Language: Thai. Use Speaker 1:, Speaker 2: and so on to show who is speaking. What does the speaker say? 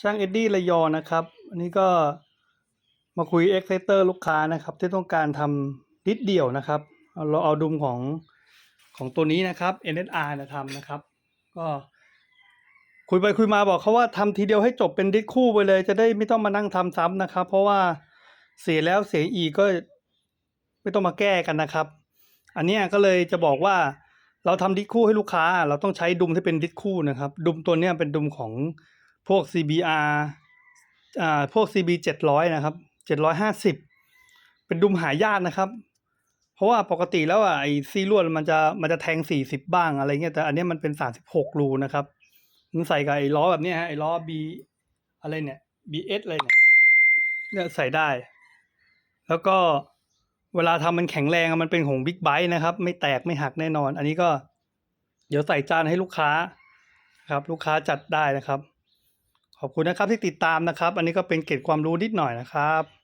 Speaker 1: ช่างเอ็ดดี้ระยองนะครับอันนี้ก็มาคุยเอ็กเซเตอร์ลูกค้านะครับที่ต้องการทำดิดเดี่ยวนะครับ เราเอาดุมของของตัวนี้นะครับ NSR นะทำนะครับ ก็คุยไปคุยมาบอกเขาว่าทำทีเดียวให้จบเป็นดิดคู่ไปเลย จะได้ไม่ต้องมานั่งทำซ้ำนะครับ เพราะว่าเสียแล้วเสียอีกก็ไม่ต้องมาแก้กันนะครับ อันนี้ก็เลยจะบอกว่าเราทำดิสคู่ให้ลูกค้า เราต้องใช้ดุมที่เป็นดิสคู่นะครับ ดุมตัวนี้เป็นดุมของ พวก CBR อ่าพวก CB 700 นะครับ 750 เป็นดุมหายากนะครับ เพราะว่าปกติแล้วอะไอซีลวดมันจะมันจะแทง 40 บ้างอะไรเงี้ยแต่อันนี้มันเป็น 36 รูนะครับมันใส่กับไอ้ล้อแบบนี้ฮะไอ้ล้อ B อะไรเนี่ย BS อะไรเนี่ยเนี่ยใส่ได้ แล้วก็เวลาทำมันแข็งแรงอะมันเป็นของบิ๊กไบ e นะครับ ไม่แตกไม่หักแน่นอน อันนี้ก็ เดี๋ยวใส่จานให้ลูกค้าครับ ลูกค้าจัดได้นะครับ ขอบคุณนะครับที่ติดตามนะครับ อันนี้ก็เป็นเกร็ดความรู้นิดหน่อยนะครับ